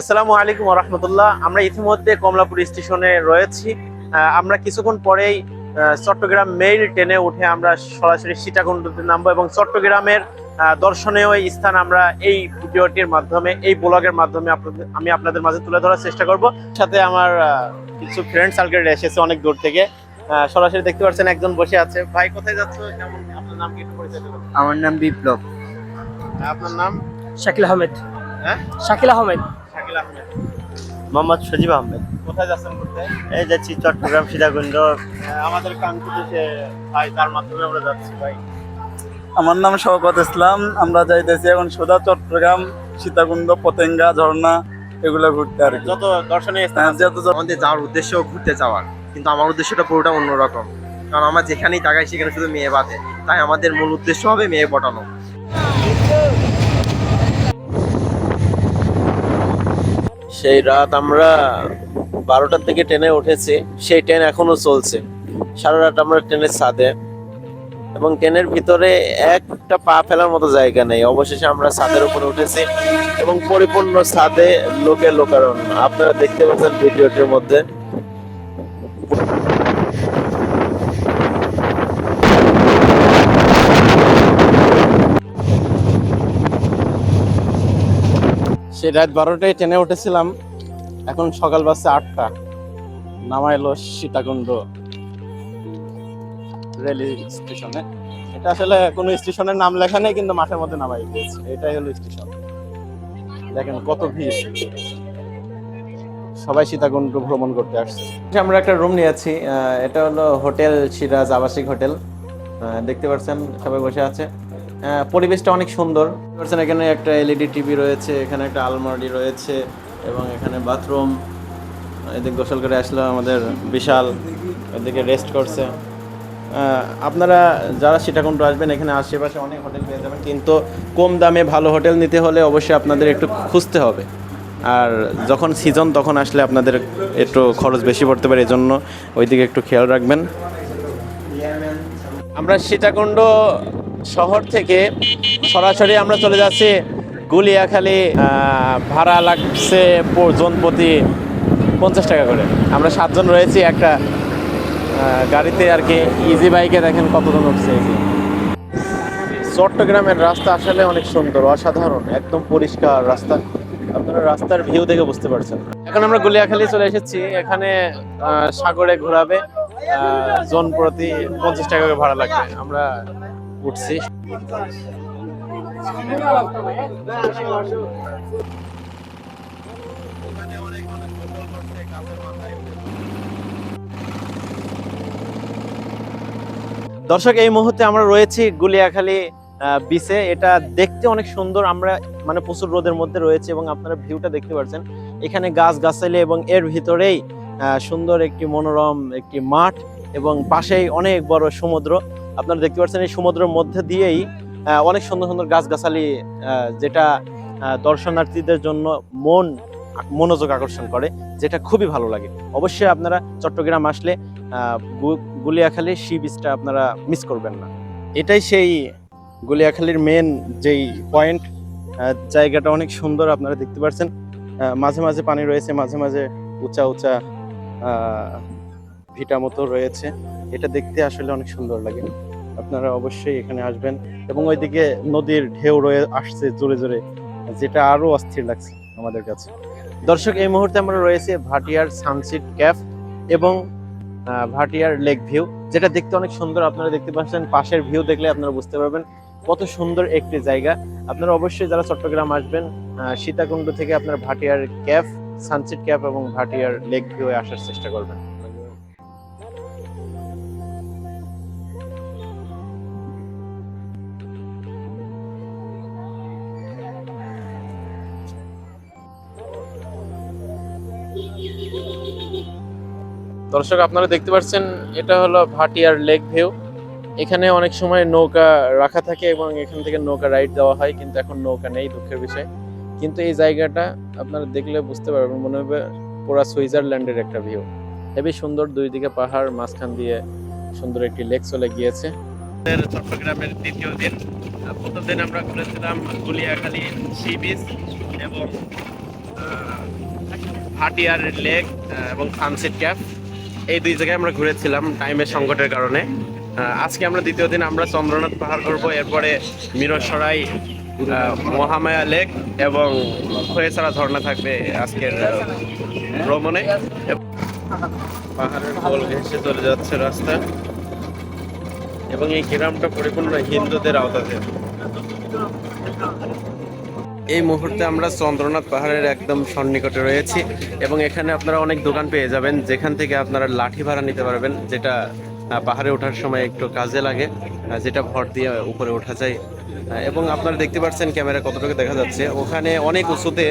আসসালামু আলাইকুম রহমতুল্লাহ আমরা ইতিমধ্যে কমলাপুর স্টেশনে রয়েছি। আমরা কিছুক্ষণ পরেই চট্টগ্রাম মেইল ট্রেনে উঠে আমরা সরাসরি সীতাকুণ্ডতে নামবো এবং চট্টগ্রামের আহ, দর্শনীয় এই স্থান আমরা এই ভিডিওটির মাধ্যমে এই ব্লগের মাধ্যমে আপনাদের আমি আপনাদের মাঝে তুলে ধরার চেষ্টা করব। সাথে আমার কিছু ফ্রেন্ড সার্কেল এসেছে অনেক দূর থেকে। আহ, সরাসরি দেখতে পাচ্ছেন একজন বসে আছে। ভাই কোথায় যাচ্ছ? কেমন? আপনার নাম কি একটু পরিচয় আমার নাম বিপ্লব। আপনার নাম? শাকিল আহমেদ। হ্যাঁ? শাকিল আহমেদ। মোহাম্মদ সজীব আহমেদ। কোথায় যাচ্ছেন ঘুরতে? এই যাচ্ছি চট্টগ্রাম সীতাকুণ্ড। আমাদের কাঙ্ক্ষিত যে ভাই তার মাধ্যমে আমরা যাচ্ছি ভাই। আমার নাম শওকত ইসলাম আমরা যাইতেছি এখন সোজা চট্টগ্রাম সীতাকুণ্ড পতেঙ্গা ঝর্ণা এগুলো ঘুরতে আর যত দর্শনীয় স্থান হ্যাঁ, যত যত- আমাদের যাওয়ার উদ্দেশ্য ঘুরতে যাওয়ার কিন্তু আমার উদ্দেশ্যটা পুরোটা অন্যরকম। কারণ আমার যেখানেই তাকাই সেখানে শুধু মেয়ে বাঁধে তাই আমাদের মূল উদ্দেশ্য হবে মেয়ে পটানো। সেই রাত আমরা বারোটার থেকে ট্রেনে উঠেছি, সেই ট্রেন এখনও চলছে। সারা রাত আমরা ট্রেনের ছাদে। এবং ট্রেনের ভিতরে একটা পা ফেলার মতো জায়গা নেই। অবশেষে আমরা ছাদের উপরে উঠেছি এবং পরিপূর্ণ ছাদে লোকের লোকারণ। আপনারা দেখতে পাচ্ছেন ভিডিওটির মধ্যে। সেই রাত বারোটায় ট্রেনে উঠেছিলাম। এখন সকাল বাজছে আটটা। নামাইলো সীতাকুণ্ড রেল স্টেশনে। এটা আসলে কোনো স্টেশনের নাম লেখা নেই, কিন্তু মাঠের মধ্যে নামাই দিয়েছে। এটাই হলো স্টেশন। দেখেন কত ভিড়। সবাই সীতাকুণ্ড ভ্রমণ করতে আসছে। আমরা একটা রুম নিয়েছি এটা হলো হোটেল, সিরাজ আবাসিক হোটেল। দেখতে পাচ্ছেন, সবাই বসে আছে। পরিবেশটা অনেক সুন্দর। এখানে একটা এলইডি টিভি রয়েছে, এখানে একটা আলমারি রয়েছে এবং এখানে বাথরুম এদিকে গোসল করে আসলো আমাদের বিশাল এদিকে রেস্ট করছে। আপনারা যারা সীতাকুণ্ড আসবেন, এখানে আশেপাশে অনেক হোটেল পেয়ে যাবেন, কিন্তু কম দামে ভালো হোটেল নিতে হলে অবশ্যই আপনাদের একটু খুঁজতে হবে। আর যখন সিজন তখন আসলে আপনাদের একটু খরচ বেশি পড়তে পারে, এজন্য ওইদিকে একটু খেয়াল রাখবেন। আমরা সীতাকুণ্ড শহর থেকে সরাসরি আমরা চলে যাচ্ছি গুলিয়াখালী ভাড়া লাগছে জন প্রতি পঞ্চাশ টাকা করে। আমরা সাতজন রয়েছি একটা গাড়িতে আর কি ইজি বাইকে দেখেন কতজন উঠছে চট্টগ্রামের রাস্তা আসলে অনেক সুন্দর, অসাধারণ, একদম পরিষ্কার রাস্তা। আপনারা রাস্তার ভিউ দেখে বুঝতে পারছেন। এখন আমরা গুলিয়াখালী চলে এসেছি, এখানে সাগরে ঘোরাবে জন প্রতি পঞ্চাশ টাকা করে ভাড়া লাগবে। আমরা উঠছি দর্শক, এই মুহূর্তে আমরা রয়েছি গুলিয়াখালী বিচে এটা দেখতে অনেক সুন্দর। আমরা মানে প্রচুর রোদের মধ্যে রয়েছে এবং আপনারা ভিউটা দেখতে পাচ্ছেন। এখানে গাছ গাছালি এবং এর ভিতরেই সুন্দর একটি মনোরম একটি মাঠ এবং পাশেই অনেক বড় সমুদ্র। আপনারা দেখতে পাচ্ছেন এই সমুদ্রের মধ্যে দিয়েই অনেক সুন্দর সুন্দর গাছগাছালি যেটা দর্শনার্থীদের জন্য মন মনোযোগ আকর্ষণ করে, যেটা খুবই ভালো লাগে। অবশ্যই আপনারা চট্টগ্রাম আসলে গুলিয়াখালী সি বিচটা আপনারা মিস করবেন না। এটাই সেই গুলিয়াখালীর মেন যেই পয়েন্ট জায়গাটা অনেক সুন্দর আপনারা দেখতে পাচ্ছেন। মাঝে মাঝে পানি রয়েছে, মাঝে মাঝে উঁচা উঁচা ভিটা মতো রয়েছে। এটা দেখতে আসলে অনেক সুন্দর লাগে। আপনারা অবশ্যই এখানে আসবেন এবং ওইদিকে নদীর ঢেউ রয়ে আসছে জোরে জোরে, যেটা আরও অস্থির লাগছে আমাদের কাছে। দর্শক, এই মুহূর্তে আমরা রয়েছে ভাটিয়ার সানসিট ক্যাফ এবং ভাটিয়ার লেক ভিউ, যেটা দেখতে অনেক সুন্দর। আপনারা দেখতে পাচ্ছেন, পাশের ভিউ দেখলে আপনারা বুঝতে পারবেন কত সুন্দর একটি জায়গা। আপনারা অবশ্যই যারা চট্টগ্রাম আসবেন সীতাকুণ্ড থেকে আপনার ভাটিয়ার ক্যাফ, সানসেট ক্যাফ এবং ভাটিয়ার লেক ভিউ আসার চেষ্টা করবেন। দর্শক, আপনারা দেখতে পাচ্ছেন, এটা হলো ভাটিয়ার লেক ভিউ। এখানে অনেক সময় নৌকা রাখা থাকে এবং এখান থেকে নৌকা রাইড দেওয়া হয়, কিন্তু এখন নৌকা নেই দুঃখের বিষয়। কিন্তু এই জায়গাটা আপনারা দেখলে বুঝতে পারবেন, মনে হবে পুরা সুইজারল্যান্ডের একটা ভিউ। হেবি সুন্দর, দুই দিকে পাহাড়, মাঝখান দিয়ে সুন্দর একটি লেক চলে গিয়েছে। চট্টগ্রামের দ্বিতীয় দিন। প্রথম দিন আমরা ঘুরেছিলাম গুলিয়াখালী সি বিচ এবং হাটিয়ার লেক এবং সানসেট ক্যাফ। এই দুই জায়গায় আমরা ঘুরেছিলাম টাইমের সংকটের কারণে। আজকে আমরা দ্বিতীয় দিন আমরা চন্দ্রনাথ পাহাড় করব, এরপরে মিরসরাই মহামায়া লেক এবং খয়েছাড়া ঝর্ণা থাকবে আজকের ভ্রমণে। পাহাড়ের কোল ঘেঁষে চলে যাচ্ছে রাস্তা। এবং এই গ্রামটা পরিপূর্ণ হিন্দুদের আওতাধীন। এই মুহূর্তে আমরা চন্দ্রনাথ পাহাড়ের একদম সন্নিকটে রয়েছি এবং এখানে আপনারা অনেক দোকান পেয়ে যাবেন, যেখান থেকে আপনারা লাঠি ভাড়া নিতে পারবেন, যেটা পাহাড়ে ওঠার সময় একটু কাজে লাগে যেটা ভর দিয়ে উপরে ওঠা যায়। এবং আপনারা দেখতে পাচ্ছেন ক্যামেরা কতটুকু দেখা যাচ্ছে। ওখানে অনেক উঁচুতে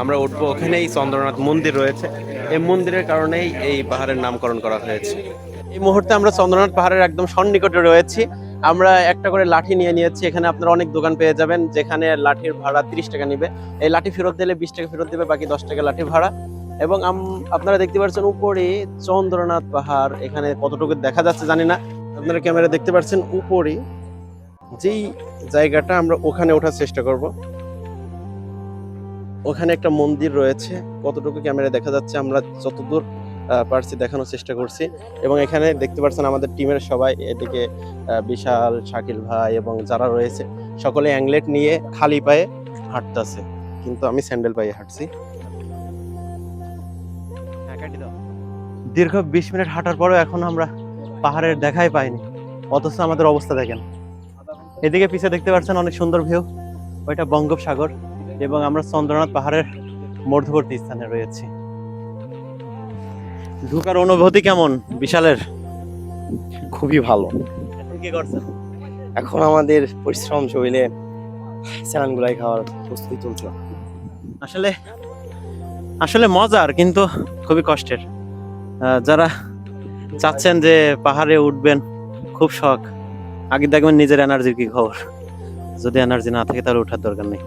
আমরা উঠবো, ওখানেই চন্দ্রনাথ মন্দির রয়েছে। এই মন্দিরের কারণেই এই পাহাড়ের নামকরণ করা হয়েছে। এই মুহূর্তে আমরা চন্দ্রনাথ পাহাড়ের একদম সন্নিকটে রয়েছি। আমরা একটা করে লাঠি নিয়ে নিয়েছি, এখানে আপনারা অনেক দোকান পেয়ে যাবেন, যেখানে লাঠির ভাড়া তিরিশ টাকা নিবে। এই লাঠি ফেরত দিলে বিশ টাকা ফেরত দিবে, বাকি দশ টাকা লাঠি ভাড়া। এবং আপনারা দেখতে পাচ্ছেন উপরে চন্দ্রনাথ পাহাড়, এখানে কতটুকু দেখা যাচ্ছে জানি না। আপনারা ক্যামেরা দেখতে পাচ্ছেন উপরে, যেই জায়গাটা আমরা ওখানে ওঠার চেষ্টা করব। ওখানে একটা মন্দির রয়েছে, কতটুকু ক্যামেরা দেখা যাচ্ছে, আমরা যতদূর পারছি দেখানোর চেষ্টা করছি। এবং এখানে দেখতে পাচ্ছেন আমাদের টিমের সবাই এদিকে বিশাল শাকিল ভাই এবং যারা রয়েছে সকলে অ্যাংলেট নিয়ে খালি পায়ে হাঁটতেছে। কিন্তু আমি স্যান্ডেল পায়ে হাঁটছি। দীর্ঘ বিশ মিনিট হাঁটার পরেও এখন আমরা পাহাড়ের দেখাই পাইনি। অথচ আমাদের অবস্থা দেখেন। এদিকে পিছিয়ে দেখতে পাচ্ছেন অনেক সুন্দর ভিউ। ওইটা বঙ্গোপসাগর এবং আমরা চন্দ্রনাথ পাহাড়ের মধ্যবর্তী স্থানে রয়েছি। ঢুকার অনুভূতি কেমন? বিশালের? খুবই ভালো। এখন আমাদের পরিশ্রম শরীরে স্যালানগুলাই খাওয়ার প্রস্তুতি চলছে। আসলে আসলে মজার কিন্তু খুবই কষ্টের। যারা চাচ্ছেন যে পাহাড়ে উঠবেন খুব শখ। আগে দেখবেন নিজের এনার্জির কি খবর যদি এনার্জি না থাকে তাহলে ওঠার দরকার নেই।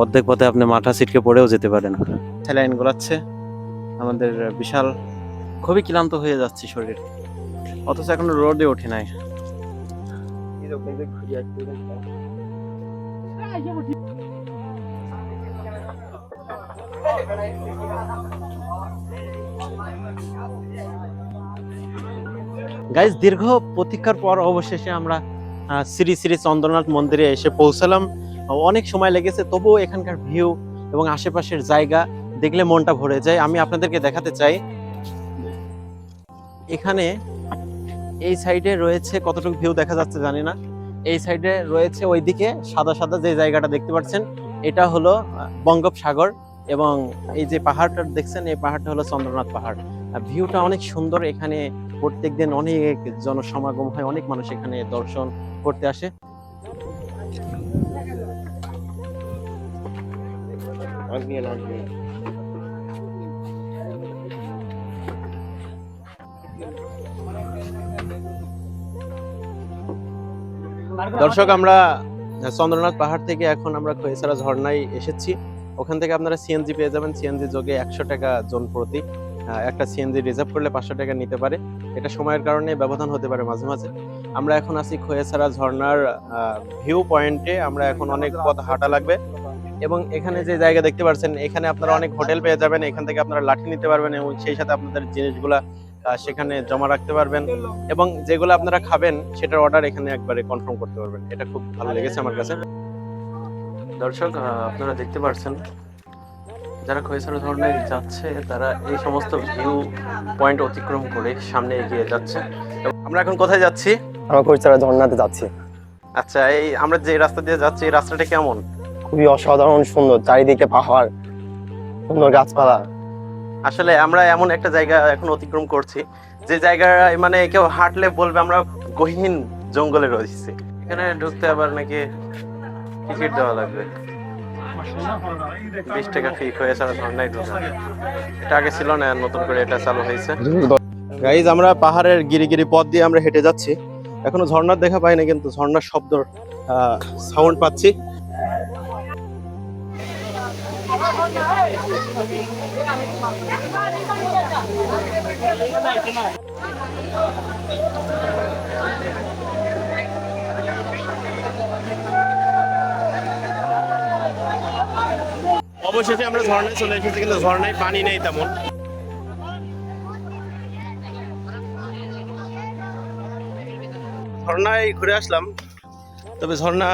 অর্ধেক পথে আপনি মাথা ছিটকে পড়েও যেতে পারেন। স্যালাইন গোলাচ্ছে। আমাদের বিশাল খুবই ক্লান্ত হয়ে যাচ্ছে শরীর। অথচ এখনও রোডে ওঠে নাই। গাইজ দীর্ঘ প্রতীক্ষার পর অবশেষে আমরা শ্রী শ্রী চন্দ্রনাথ মন্দিরে এসে পৌঁছালাম। অনেক সময় লেগেছে, তবুও এখানকার ভিউ এবং আশেপাশের জায়গা দেখলে মনটা ভরে যায়। আমি আপনাদেরকে দেখাতে চাই এখানে এই সাইডে রয়েছে কতটুকু ভিউ দেখা যাচ্ছে জানি না। এই সাইডে রয়েছে ওইদিকে সাদা সাদা যে জায়গাটা দেখতে পাচ্ছেন, এটা হলো বঙ্গোপসাগর এবং এই যে পাহাড়টা দেখছেন, এই পাহাড়টা হলো চন্দ্রনাথ পাহাড়। ভিউটা অনেক সুন্দর, এখানে প্রত্যেকদিন অনেক জনসমাগম হয়, অনেক মানুষ এখানে দর্শন করতে আসে। দর্শক আমরা চন্দ্রনাথ পাহাড় থেকে এখন আমরা খয়েছাড়া ঝর্ণায় এসেছি। ওখান থেকে আপনারা সিএনজি পেয়ে যাবেন। সিএনজি যোগে একশো টাকা জন প্রতি। একটা সিএনজি রিজার্ভ করলে পাঁচশো টাকা নিতে পারে। এটা সময়ের কারণে ব্যবধান হতে পারে মাঝে মাঝে। আমরা এখন আছি খয়েছাড়া ঝর্ণার ভিউ পয়েন্টে আমরা এখন অনেক পথ হাঁটা লাগবে। এবং এখানে যে জায়গা দেখতে পাচ্ছেন এখানে আপনারা অনেক হোটেল পেয়ে যাবেন। এখান থেকে আপনারা লাঠি নিতে পারবেন এবং সেই সাথে আপনাদের জিনিসগুলা সেখানে জমা রাখতে পারবেন এবং যেগুলো আপনারা খাবেন সেটার অর্ডার এখানে একবারে কনফার্ম করতে পারবেন। এটা খুব ভালো লেগেছে আমার কাছে। দর্শক আপনারা দেখতে পাচ্ছেন যারা খয়েছাড়া ধরনের যাচ্ছে তারা এই সমস্ত ভিউ পয়েন্ট অতিক্রম করে সামনে এগিয়ে যাচ্ছে। এবং আমরা এখন কোথায় যাচ্ছি? আমরা খরিচারা ঝর্ণাতে যাচ্ছি। আচ্ছা এই আমরা যে রাস্তা দিয়ে যাচ্ছি এই রাস্তাটা কেমন? খুবই অসাধারণ সুন্দর চারিদিকে পাহাড় সুন্দর গাছপালা। আসলে আমরা এমন একটা জায়গা এখন অতিক্রম করছি, যে জায়গায় মানে কেউ হাঁটলে বলবে আমরা গহীন জঙ্গলে রয়েছি। এখানে ঢুকতে আবার নাকি টিকিট দেওয়া লাগবে। বিশ টাকা ফি হয়ে ছাড়া ঝর্ণায় ঢোকা এটা আগে ছিল না নতুন করে এটা চালু হয়েছে। গাইজ আমরা পাহাড়ের গিরি গিরি পথ দিয়ে আমরা হেঁটে যাচ্ছি। এখনও ঝর্ণার দেখা পাই না, কিন্তু ঝর্ণার শব্দ সাউন্ড পাচ্ছি। অবশেষে আমরা ঝর্ণায় চলে এসেছি, কিন্তু ঝর্ণায় পানি নেই তেমন। ঝর্ণায় ঘুরে আসলাম, তবে ঝর্ণা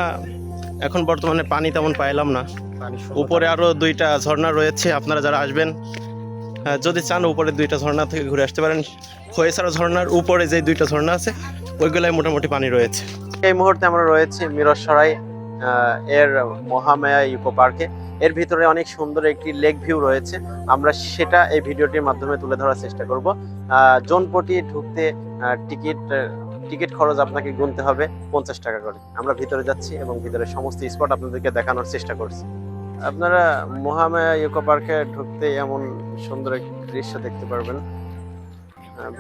এখন বর্তমানে পানি তেমন পাইলাম না। উপরে আরও দুইটা ঝর্ণা রয়েছে আপনারা যারা আসবেন যদি চান উপরে দুইটা ঝর্ণা থেকে ঘুরে আসতে পারেন। খয়েসারা ঝর্ণার উপরে যে দুইটা ঝর্ণা আছে ওইগুলাই মোটামুটি পানি রয়েছে। এই মুহূর্তে আমরা রয়েছি মিরসরাই এর মহামায়া ইকো পার্কে। এর ভিতরে অনেক সুন্দর একটি লেক ভিউ রয়েছে। আমরা সেটা এই ভিডিওটির মাধ্যমে তুলে ধরার চেষ্টা করব। জোনপটি ঢুকতে টিকিট টিকিট খরচ আপনাকে গুনতে হবে পঞ্চাশ টাকা করে। আমরা ভিতরে যাচ্ছি এবং ভিতরে সমস্ত স্পট আপনাদেরকে দেখানোর চেষ্টা করছি। আপনারা মহামায়া ইকো পার্কে ঢুকতে এমন সুন্দর একটি দৃশ্য দেখতে পারবেন। আহ,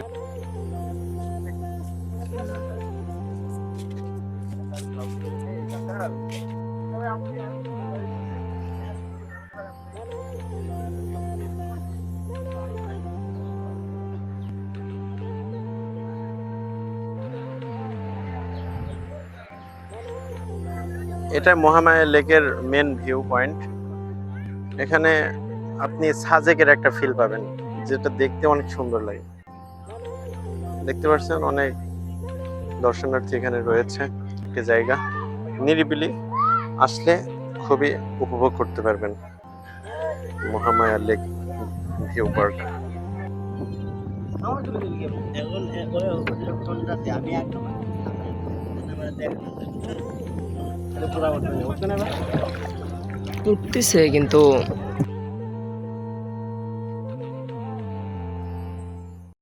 এটা মহামায়া লেকের মেন ভিউ পয়েন্ট এখানে আপনি সাজেকের একটা ফিল পাবেন, যেটা দেখতে অনেক সুন্দর লাগে। দেখতে পাচ্ছেন অনেক দর্শনার্থী এখানে রয়েছে, একটি জায়গা। নিরিবিলি আসলে খুবই উপভোগ করতে পারবেন মহামায়া লেক ভিউ পার্ক উঠতেছে কিন্তু